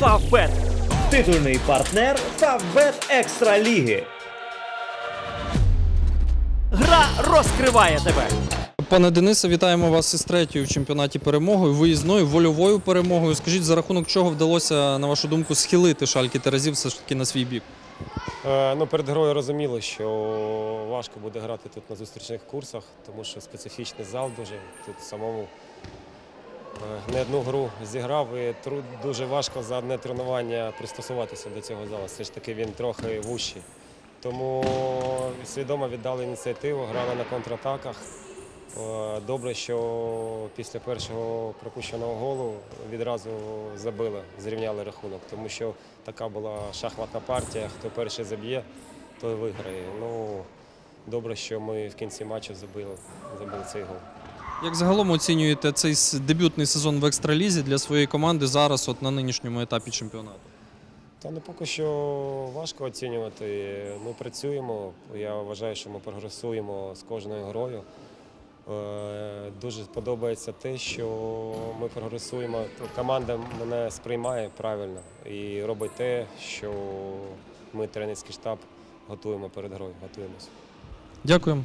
Фавбет. Титульний партнер Фавбет Екстра Ліги. Гра розкриває тебе. Пане Денисе, вітаємо вас із третьою в чемпіонаті перемогою, виїзною, вольовою перемогою. Скажіть, за рахунок чого вдалося, на вашу думку, схилити шальки Терезів все ж таки на свій бік? Е, Ну, перед грою розуміло, що важко буде грати тут на зустрічних курсах, тому що специфічний зал дуже. Тут самому не одну гру зіграв і дуже важко за одне тренування пристосуватися до цього залу. Все ж таки він трохи вущий. Тому свідомо віддали ініціативу, грали на контратаках. Е, Добре, що після першого пропущеного голу відразу забили, зрівняли рахунок, тому що така була шахматна партія. Хто перший заб'є, той виграє. Ну, добре, що ми в кінці матчу забили, забили цей гол. Як загалом оцінюєте цей дебютний сезон в екстралізі для своєї команди зараз, от на нинішньому етапі чемпіонату? Та ну поки що важко оцінювати. Ми працюємо. Я вважаю, що ми прогресуємо з кожною грою. Е, Дуже подобається те, що ми прогресуємо. Команда мене сприймає правильно і робить те, що ми, тренерський штаб, готуємо перед грою. Готуємося. Дякуємо.